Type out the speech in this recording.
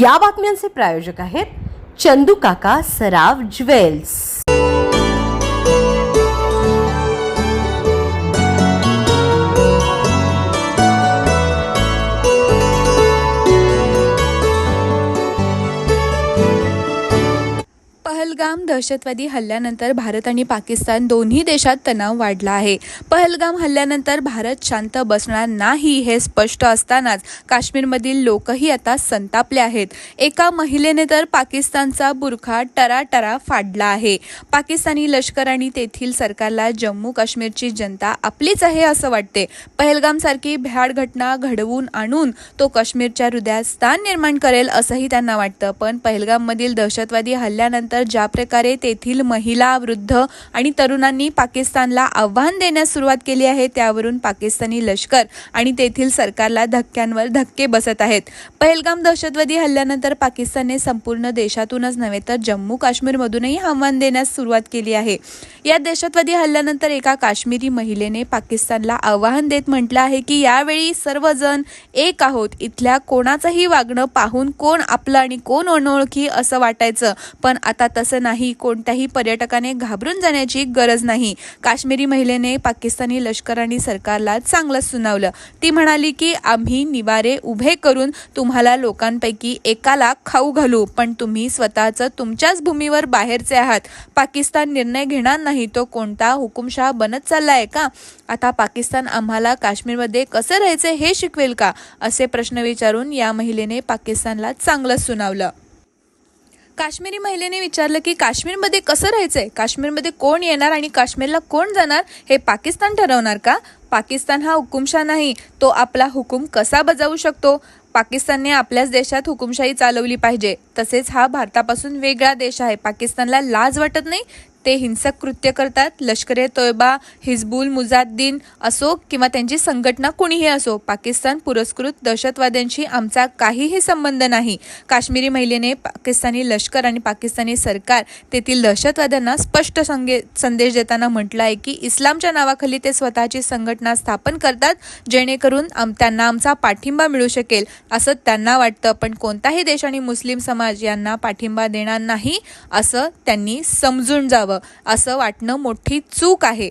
या बातम्यांचे प्रायोजक आहेत चंदू काका सराव ज्वेल्स. पहलगाम दहशतवादी हल्ल्यानंतर भारत आणि पाकिस्तान दोन्ही देशात तणाव वाढला आहे. पहलगाम हल्ल्यानंतर भारत शांत बसणार नाही हे स्पष्ट असतानाच काश्मीरमधील लोकही आता संतापले आहेत. एका महिलेने तर पाकिस्तानचा बुरखा टराटरा फाडला आहे. पाकिस्तानी लष्कर आणि तेथील सरकारला जम्मू काश्मीरची जनता आपलीच आहे असं वाटते. पहलगामसारखी भ्याड घटना घडवून आणून तो काश्मीरच्या हृदयात स्थान निर्माण करेल असंही त्यांना वाटतं. पण पहलगाममधील दहशतवादी हल्ल्यानंतर ज्या प्रकारे तेथील महिला वृद्ध आणि तरुणांनी पाकिस्तानला आव्हान देण्यास सुरुवात केली आहे त्यावरून पाकिस्तानी लष्कर आणि तेथील सरकारला धक्क्यांवर धक्के बसत आहेत. पहलगाम दहशतवादी हल्ल्यानंतर पाकिस्तानने संपूर्ण देशातूनच नव्हे तर जम्मू काश्मीरमधूनही आव्हान देण्यास सुरुवात केली आहे. या दहशतवादी हल्ल्यानंतर एका काश्मीरी महिलेने पाकिस्तानला आव्हान देत म्हटलं आहे की यावेळी सर्वजण एक आहोत इथल्या कोणाचंही वागणं पाहून कोण आपलं आणि कोण अनोळखी असं वाटायचं. पण आता तसं नाही कोणत्याही पर्यटकाने घाबरून जाण्याची गरज नाही. काश्मीरी महिलेने पाकिस्तानी लष्कर आणि सरकारला चांगलंच सुनावलं. ती म्हणाली की आम्ही निवारे उभे करून तुम्हाला लोकांपैकी एकाला खाऊ घालू पण तुम्ही स्वतःचं तुमच्याच भूमीवर बाहेरचे आहात. पाकिस्तान निर्णय घेणार नाही तो कोणता हुकुमशाह बनत चाललाय का? आता पाकिस्तान आम्हाला काश्मीरमध्ये कसं राहायचं हे शिकवेल का? असे प्रश्न विचारून या महिलेने पाकिस्तानला चांगलंच सुनावलं. काश्मीरी महिलेने विचारलं की काश्मीरमध्ये कसं राहायचंय? काश्मीरमध्ये कोण येणार आणि काश्मीरला कोण जाणार हे पाकिस्तान ठरवणार का? पाकिस्तान हा हुकुमशाह नाही तो आपला हुकूम कसा बजावू शकतो? पाकिस्तानने आपल्याच देशात हुकुमशाही चालवली पाहिजे. तसेच हा भारतापासून वेगळा देश आहे. पाकिस्तानला लाज वाटत नाही? ते हिंसक कृत्य करतात. लष्करे तोयबा हिजबुल मुजाद्दीन असो किंवा त्यांची संघटना कुणीही असो पाकिस्तान पुरस्कृत दहशतवाद्यांशी आमचा काहीही संबंध नाही. काश्मीरी महिलेने पाकिस्तानी लष्कर आणि पाकिस्तानी सरकार तेथील दहशतवाद्यांना स्पष्ट संगे संदेश देताना म्हटलं आहे की इस्लामच्या नावाखाली ते स्वतःची संघटना स्थापन करतात जेणेकरून आम त्यांना आमचा पाठिंबा मिळू शकेल असं त्यांना वाटतं. पण कोणताही देश आणि मुस्लिम समाज यांना पाठिंबा देणार नाही असं त्यांनी समजून जावं. असं वाटणं मोठी चूक आहे.